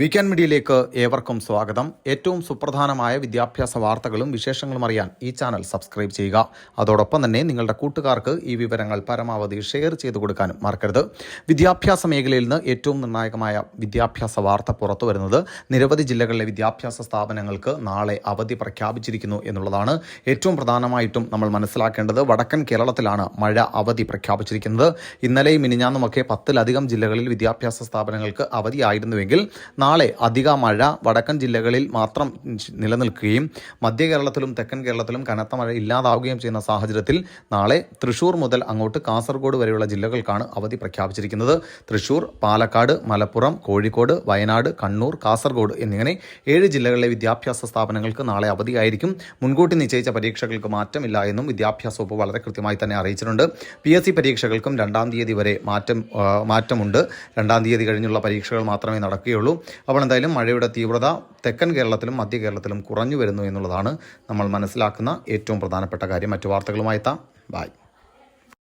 Weekend മീഡിയയിലേക്ക് ഏവർക്കും സ്വാഗതം. ഏറ്റവും സുപ്രധാനമായ വിദ്യാഭ്യാസ വാർത്തകളും വിശേഷങ്ങളും അറിയാൻ ഈ ചാനൽ സബ്സ്ക്രൈബ് ചെയ്യുക. അതോടൊപ്പം തന്നെ നിങ്ങളുടെ കൂട്ടുകാർക്ക് ഈ വിവരങ്ങൾ പരമാവധി ഷെയർ ചെയ്തു കൊടുക്കാനും മറക്കരുത്. വിദ്യാഭ്യാസ മേഖലയിൽ നിന്ന് ഏറ്റവും നിർണായകമായ വിദ്യാഭ്യാസ വാർത്ത പുറത്തു വരുന്നത് നിരവധി ജില്ലകളിലെ വിദ്യാഭ്യാസ സ്ഥാപനങ്ങൾക്ക് നാളെ അവധി പ്രഖ്യാപിച്ചിരിക്കുന്നു എന്നുള്ളതാണ് ഏറ്റവും പ്രധാനമായിട്ടും നമ്മൾ മനസ്സിലാക്കേണ്ടത്. വടക്കൻ കേരളത്തിലാണ് മഴ അവധി പ്രഖ്യാപിച്ചിരിക്കുന്നത്. ഇന്നലെയും മിനിഞ്ഞാന്നുമൊക്കെ പത്തിലധികം ജില്ലകളിൽ വിദ്യാഭ്യാസ സ്ഥാപനങ്ങൾക്ക് അവധിയായിരുന്നുവെങ്കിൽ നാളെ അധിക മഴ വടക്കൻ ജില്ലകളിൽ മാത്രം നിലനിൽക്കുകയും മധ്യ കേരളത്തിലും തെക്കൻ കേരളത്തിലും കനത്ത മഴ ഇല്ലാതാവുകയും ചെയ്യുന്ന സാഹചര്യത്തിൽ നാളെ തൃശൂർ മുതൽ അങ്ങോട്ട് കാസർഗോഡ് വരെയുള്ള ജില്ലകൾക്കാണ് അവധി പ്രഖ്യാപിച്ചിരിക്കുന്നത്. തൃശൂർ പാലക്കാട് മലപ്പുറം കോഴിക്കോട് വയനാട് കണ്ണൂർ കാസർഗോഡ് എന്നിങ്ങനെ ഏഴ് ജില്ലകളിലെ വിദ്യാഭ്യാസ സ്ഥാപനങ്ങൾക്ക് നാളെ അവധിയായിരിക്കും. മുൻകൂട്ടി നിശ്ചയിച്ച പരീക്ഷകൾക്ക് മാറ്റമില്ല എന്നും വിദ്യാഭ്യാസ വകുപ്പ് വളരെ കൃത്യമായി തന്നെ അറിയിച്ചിട്ടുണ്ട്. പി എസ് സി പരീക്ഷകൾക്കും രണ്ടാം തീയതി വരെ മാറ്റം മാറ്റമുണ്ട്. രണ്ടാം തീയതി കഴിഞ്ഞുള്ള പരീക്ഷകൾ മാത്രമേ നടക്കുകയുള്ളൂ. അപ്പോൾ എന്തായാലും മഴയുടെ തീവ്രത തെക്കൻ കേരളത്തിലും മധ്യ കേരളത്തിലും കുറഞ്ഞു വരുന്നു എന്നുള്ളതാണ് നമ്മൾ മനസ്സിലാക്കുന്ന ഏറ്റവും പ്രധാനപ്പെട്ട കാര്യം. മറ്റു വാർത്തകളുമായി എത്താം. ബായ്